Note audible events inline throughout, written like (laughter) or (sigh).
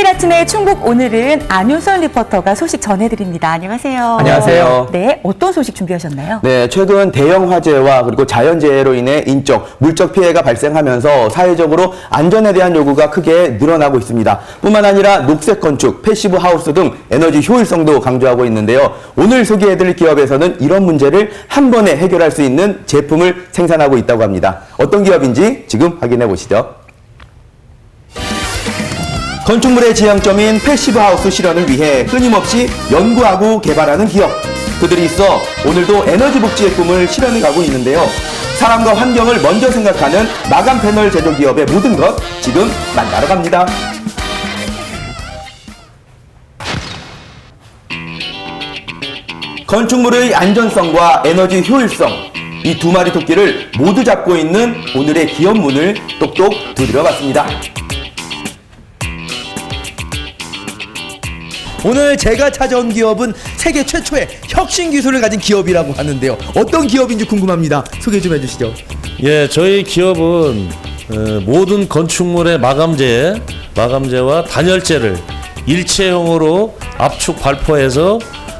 화요일 아침에 충북 오늘은 안윤선 리포터가 소식 전해드립니다. 안녕하세요. 안녕하세요. 네, 어떤 소식 준비하셨나요? 네, 최근 대형 화재와 그리고 자연재해로 인해 인적, 물적 피해가 발생하면서 사회적으로 안전에 대한 요구가 크게 늘어나고 있습니다. 뿐만 아니라 녹색 건축, 패시브 하우스 등 에너지 효율성도 강조하고 있는데요. 오늘 소개해드릴 기업에서는 이런 문제를 한 번에 해결할 수 있는 제품을 생산하고 있다고 합니다. 어떤 기업인지 지금 확인해 보시죠. 건축물의 지향점인 패시브 하우스 실현을 위해 끊임없이 연구하고 개발하는 기업. 그들이 있어 오늘도 에너지 복지의 꿈을 실현해 가고 있는데요. 사람과 환경을 먼저 생각하는 마감 패널 제조 기업의 모든 것 지금 만나러 갑니다. 건축물의 안전성과 에너지 효율성 이 두 마리 토끼를 모두 잡고 있는 오늘의 기업 문을 똑똑 두드려 봤습니다. 오늘 제가 찾아온 기업은 세계 최초의 혁신 기술을 가진 기업이라고 하는데요. 어떤 기업인지 궁금합니다. 소개 좀 해주시죠. 예, 저희 기업은 어, 모든 건축물의 마감재, 마감재와 단열재를 일체형으로 압축 발포해서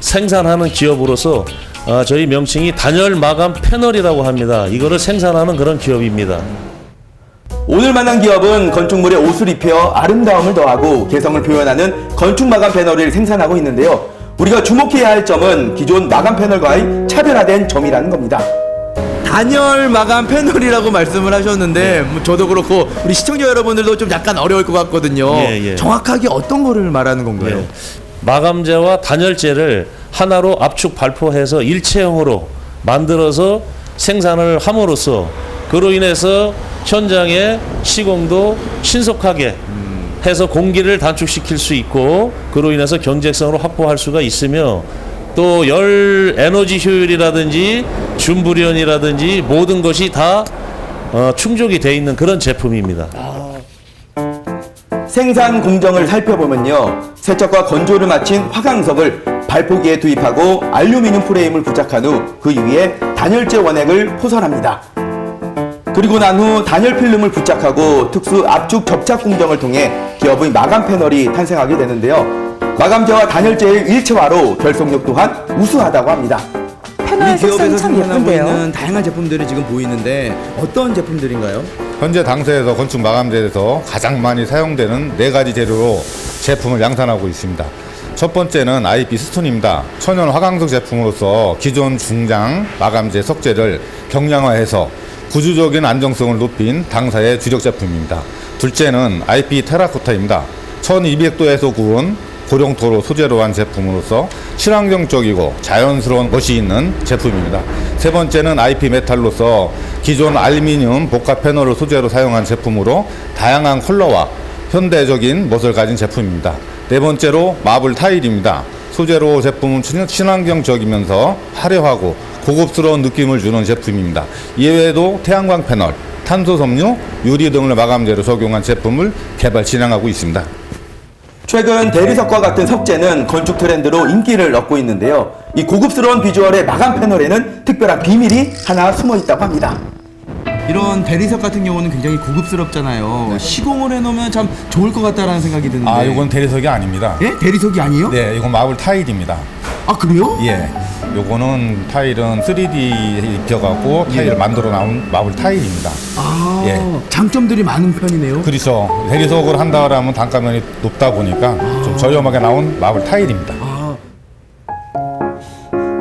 생산하는 기업으로서 아, 저희 명칭이 단열 마감 패널이라고 합니다. 이거를 생산하는 그런 기업입니다. 오늘 만난 기업은 건축물에 옷을 입혀 아름다움을 더하고 개성을 표현하는 건축 마감 패널을 생산하고 있는데요. 우리가 주목해야 할 점은 기존 마감 패널과의 차별화된 점이라는 겁니다. 단열 마감 패널이라고 말씀을 하셨는데 뭐 저도 그렇고 우리 시청자 여러분들도 좀 약간 어려울 것 같거든요. 예, 예. 정확하게 어떤 거를 말하는 건가요? 예. 마감재와 단열재를 하나로 압축 발포해서 일체형으로 만들어서 생산을 함으로써 그로 인해서 현장의 시공도 신속하게 해서 공기를 단축시킬 수 있고 그로 인해서 경제성으로 확보할 수가 있으며 또 열 에너지 효율이라든지 준불연이라든지 모든 것이 다 어, 충족이 돼 있는 그런 제품입니다. 생산 공정을 살펴보면요. 세척과 건조를 마친 화강석을 발포기에 투입하고 알루미늄 프레임을 부착한 후 그 위에 단열재 원액을 포설합니다. 그리고 난 후 단열 필름을 부착하고 특수 압축 접착 공정을 통해 기업의 마감 패널이 탄생하게 되는데요. 마감재와 단열재의 일체화로 결속력 또한 우수하다고 합니다. 패널 색상이 참 예쁜데요. 다양한 제품들이 지금 보이는데 어떤 제품들인가요? 현재 당사에서 건축 마감재에서 가장 많이 사용되는 네 가지 재료로 제품을 양산하고 있습니다. 첫 번째는 IP 스톤입니다. 천연 화강석 제품으로서 기존 중장 마감재 석재를 경량화해서 구조적인 안정성을 높인 당사의 주력 제품입니다. 둘째는 IP 테라코타입니다. 1200도에서 구운 고령토로 소재로 한 제품으로서 친환경적이고 자연스러운 멋이 있는 제품입니다. 세 번째는 IP 메탈로서 기존 알루미늄 복합 패널을 소재로 사용한 제품으로 다양한 컬러와 현대적인 멋을 가진 제품입니다. 네 번째로 마블 타일입니다. 소재로 제품은 친- 친환경적이면서 화려하고 고급스러운 느낌을 주는 제품입니다. 이외에도 태양광 패널, 탄소 섬유, 유리 등을 마감재로 적용한 제품을 개발 진행하고 있습니다. 최근 대리석과 같은 석재는 건축 트렌드로 인기를 얻고 있는데요. 이 고급스러운 비주얼의 마감 패널에는 특별한 비밀이 하나 숨어 있다고 합니다. 이런 대리석 같은 경우는 굉장히 고급스럽잖아요. 시공을 해놓으면 참 좋을 것 같다라는 생각이 드는데. 아, 이건 대리석이 아닙니다. 예? 대리석이 아니에요? 네, 이건 마블 타일입니다. 아 그래요? 예. 요거는 타일은 3D 입혀갖고 타일을 만들어 나온 마블 타일입니다. 아 예. 장점들이 많은 편이네요. 그렇죠. 대리석을 한다 그러면 단가면이 높다 보니까 좀 저렴하게 나온 마블 타일입니다. 아,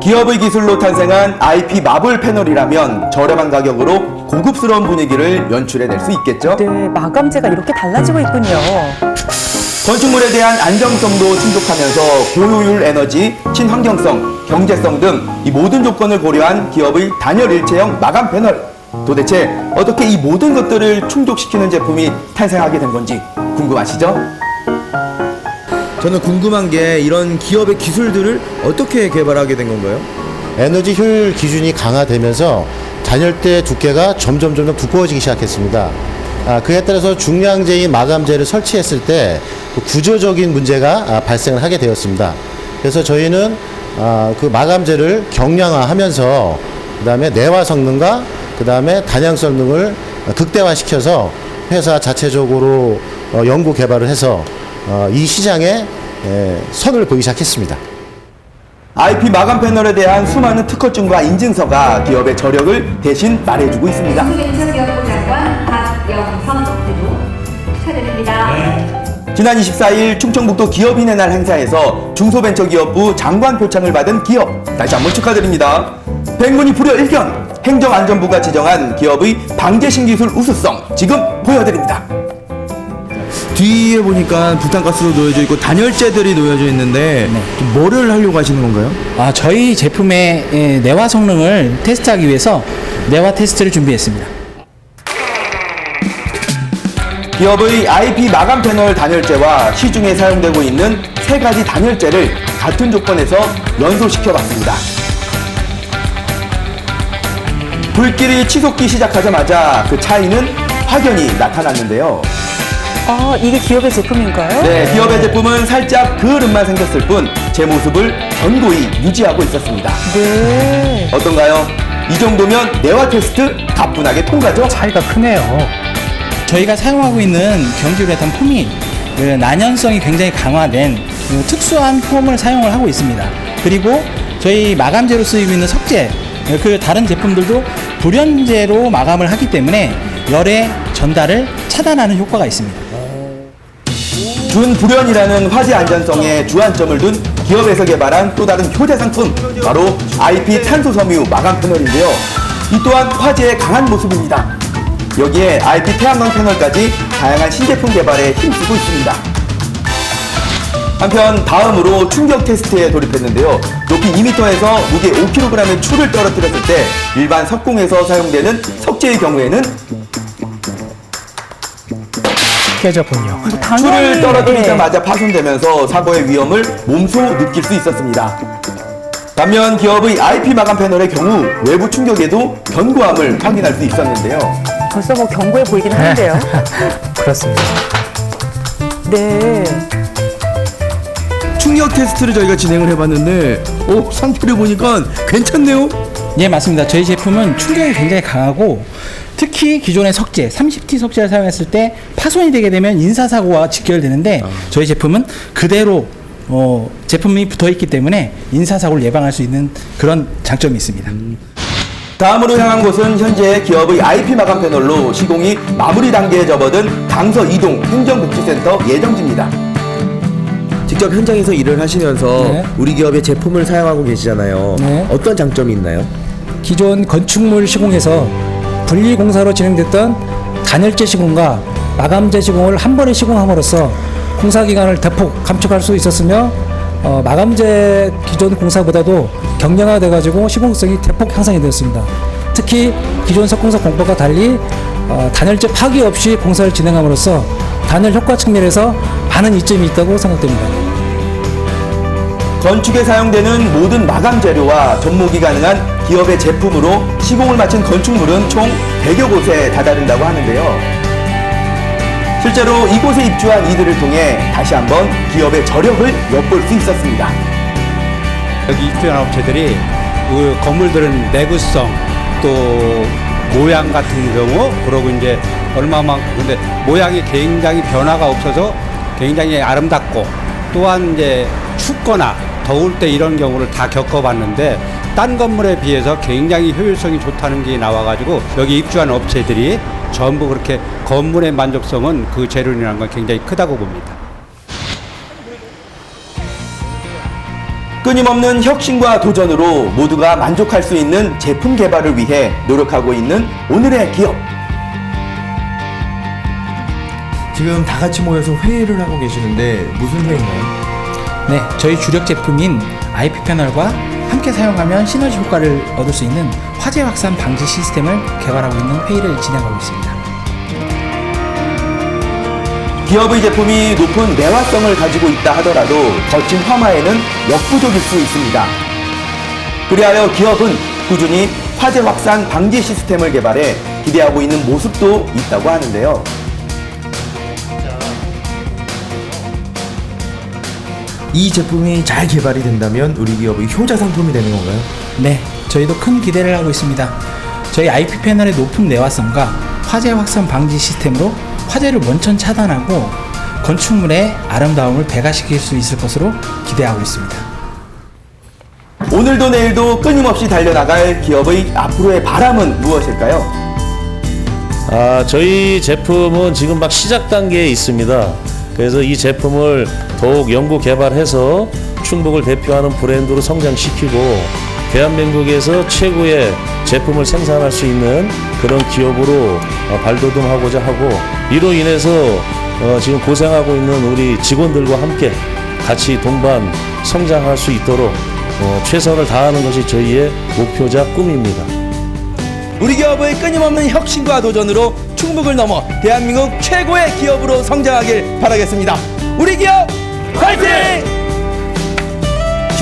기업의 기술로 탄생한 IP 마블 패널이라면 저렴한 가격으로 고급스러운 분위기를 연출해낼 수 있겠죠? 네, 마감재가 이렇게 달라지고 있군요. 건축물에 대한 안정성도 충족하면서 고효율 에너지, 친환경성, 경제성 등 이 모든 조건을 고려한 기업의 단열 일체형 마감 패널. 도대체 어떻게 이 모든 것들을 충족시키는 제품이 탄생하게 된 건지 궁금하시죠? 저는 궁금한 게 이런 기업의 기술들을 어떻게 개발하게 된 건가요? 에너지 효율 기준이 강화되면서 단열대 두께가 점점 점점 두꺼워지기 시작했습니다. 아, 그에 따라서 중량제인 마감재를 설치했을 때그 구조적인 문제가 아, 발생을 하게 되었습니다. 그래서 저희는 아, 그 마감재를 경량화하면서 그 다음에 내화 성능과 그 다음에 단양 성능을 극대화시켜서 회사 자체적으로 어, 연구 개발을 해서 어, 이 시장에 에, 선을 보이기 시작했습니다. IP 마감 패널에 대한 수많은 특허증과 인증서가 기업의 저력을 대신 말해주고 있습니다. 지난 24일 충청북도 기업인의 날 행사에서 중소벤처기업부 장관 표창을 받은 기업 다시 한번 축하드립니다. 백문이 불여 일견 행정안전부가 지정한 기업의 방제 신기술 우수성 지금 보여드립니다. 뒤에 보니까 부탄가스로 놓여져 있고 단열재들이 놓여져 있는데 좀 뭐를 하려고 하시는 건가요? 아, 저희 제품의 예, 내화 성능을 테스트하기 위해서 내화 테스트를 준비했습니다. 기업의 IP 마감 패널 단열재와 시중에 사용되고 있는 세 가지 단열재를 같은 조건에서 연소시켜 봤습니다. 불길이 치솟기 시작하자마자 그 차이는 확연히 나타났는데요. 아, 이게 기업의 제품인가요? 네, 기업의 제품은 살짝 그을음만 생겼을 뿐 제 모습을 견고히 유지하고 있었습니다. 네. 어떤가요? 이 정도면 내화 테스트 가뿐하게 통과죠? 차이가 크네요. 저희가 사용하고 있는 경지우레탄 폼이 그 난연성이 굉장히 강화된 그 특수한 폼을 사용을 하고 있습니다. 그리고 저희 마감제로 쓰이고 있는 석재, 그 다른 제품들도 불연제로 마감을 하기 때문에 열의 전달을 차단하는 효과가 있습니다. 준불연이라는 화재 안전성에 주안점을 둔 기업에서 개발한 또 다른 효자 상품 바로 IP 탄소 섬유 마감 패널인데요. 이 또한 화재의 강한 모습입니다. 여기에 IP 태양광 패널까지 다양한 신제품 개발에 힘쓰고 있습니다. 한편 다음으로 충격 테스트에 돌입했는데요. 높이 2m에서 무게 5kg의 추를 떨어뜨렸을 때 일반 석궁에서 사용되는 석재의 경우에는 깨졌군요. 추를 네. 떨어뜨리자마자 파손되면서 사고의 위험을 몸소 느낄 수 있었습니다. 반면 기업의 IP 마감 패널의 경우 외부 충격에도 견고함을 확인할 수 있었는데요. 벌써 뭐 견고해 보이긴 하는데요. (laughs) 그렇습니다. 네. 충격 테스트를 저희가 진행을 해봤는데 오 상태를 보니까 괜찮네요. 예, 맞습니다. 저희 제품은 충격이 굉장히 강하고 특히 기존의 석재, 30T 석재를 사용했을 때 파손이 되게 되면 인사사고와 직결되는데 저희 제품은 그대로 어, 제품이 붙어 있기 때문에 인사사고를 예방할 수 있는 그런 장점이 있습니다. 다음으로 향한 곳은 현재 기업의 IP 마감 패널로 시공이 마무리 단계에 접어든 강서 이동 행정복지센터 예정지입니다. 직접 현장에서 일을 하시면서 네. 우리 기업의 제품을 사용하고 계시잖아요. 네. 어떤 장점이 있나요? 기존 건축물 시공에서 분리공사로 진행됐던 단열재 시공과 마감재 시공을 한 번에 시공함으로써 공사 기간을 대폭 감축할 수 있었으며 어, 마감재 기존 공사보다도 경량화돼 가지고 시공성이 대폭 향상이 되었습니다. 특히 기존 석공사 공법과 달리 어, 단열재 파기 없이 공사를 진행함으로써 단열 효과 측면에서 많은 이점이 있다고 생각됩니다. 건축에 사용되는 모든 마감 재료와 접목이 가능한 기업의 제품으로 시공을 마친 건축물은 총 100여 곳에 다다른다고 하는데요. 실제로 이곳에 입주한 이들을 통해 다시 한번 기업의 저력을 엿볼 수 있었습니다. 여기 입주한 업체들이 그 건물들은 내구성 또 모양 같은 경우 그러고 이제 얼마만큼 근데 모양이 굉장히 변화가 없어서 굉장히 아름답고 또한 이제 춥거나 더울 때 이런 경우를 다 겪어봤는데 딴 건물에 비해서 굉장히 효율성이 좋다는 게 나와가지고 여기 입주한 업체들이 전부 그렇게 건물의 만족성은 그 재료라는 건 굉장히 크다고 봅니다. 끊임없는 혁신과 도전으로 모두가 만족할 수 있는 제품 개발을 위해 노력하고 있는 오늘의 기업. 지금 다 같이 모여서 회의를 하고 계시는데 무슨 회의인가요? 네, 저희 주력 제품인 IP 패널과 함께 사용하면 시너지 효과를 얻을 수 있는 화재 확산 방지 시스템을 개발하고 있는 회의를 진행하고 있습니다. 기업의 제품이 높은 내화성을 가지고 있다 하더라도 거친 화마에는 역부족일 수 있습니다. 그리하여 기업은 꾸준히 화재 확산 방지 시스템을 개발해 기대하고 있는 모습도 있다고 하는데요. 이 제품이 잘 개발이 된다면 우리 기업의 효자 상품이 되는 건가요? 네, 저희도 큰 기대를 하고 있습니다. 저희 IP 패널의 높은 내화성과 화재 확산 방지 시스템으로 화재를 원천 차단하고 건축물의 아름다움을 배가시킬 수 있을 것으로 기대하고 있습니다. 오늘도 내일도 끊임없이 달려나갈 기업의 앞으로의 바람은 무엇일까요? 아, 저희 제품은 지금 막 시작 단계에 있습니다. 그래서 이 제품을 더욱 연구 개발해서 충북을 대표하는 브랜드로 성장시키고 대한민국에서 최고의 제품을 생산할 수 있는 그런 기업으로 어, 발돋움하고자 하고 이로 인해서 어, 지금 고생하고 있는 우리 직원들과 함께 같이 동반 성장할 수 있도록 어, 최선을 다하는 것이 저희의 목표자 꿈입니다. 우리 기업의 끊임없는 혁신과 도전으로 충북을 넘어 대한민국 최고의 기업으로 성장하길 바라겠습니다. 우리 기업 화이팅!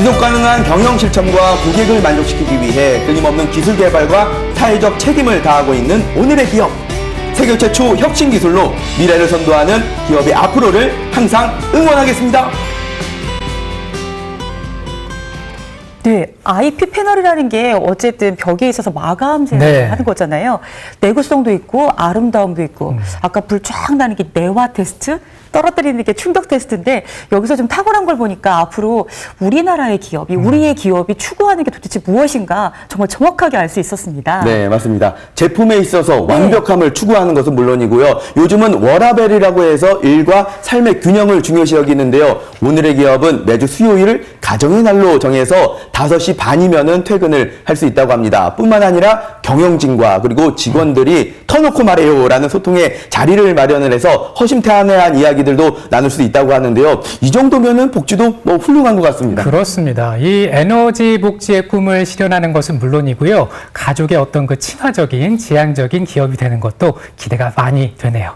지속 가능한 경영 실천과 고객을 만족시키기 위해 끊임없는 기술 개발과 사회적 책임을 다하고 있는 오늘의 기업. 세계 최초 혁신 기술로 미래를 선도하는 기업의 앞으로를 항상 응원하겠습니다. 네, IP 패널이라는 게 어쨌든 벽에 있어서 마감재를 네. 하는 거잖아요. 내구성도 있고 아름다움도 있고 아까 불 쫙 나는 게 내화 테스트 떨어뜨리는 게 충격 테스트인데 여기서 좀 탁월한 걸 보니까 앞으로 우리나라의 기업이 우리의 기업이 추구하는 게 도대체 무엇인가 정말 정확하게 알 수 있었습니다. 네, 맞습니다. 제품에 있어서 완벽함을 추구하는 것은 물론이고요. 요즘은 워라벨이라고 해서 일과 삶의 균형을 중요시 여기는데요. 오늘의 기업은 매주 수요일을 가정의 날로 정해서 5시 반이면은 퇴근을 할 수 있다고 합니다. 뿐만 아니라 경영진과 그리고 직원들이 터놓고 말해요라는 소통의 자리를 마련을 해서 허심탄회한 이야기들도 나눌 수 있다고 하는데요. 이 정도면은 복지도 뭐 훌륭한 것 같습니다. 그렇습니다. 이 에너지 복지의 꿈을 실현하는 것은 물론이고요. 가족의 어떤 그 친화적인, 지향적인 기업이 되는 것도 기대가 많이 되네요.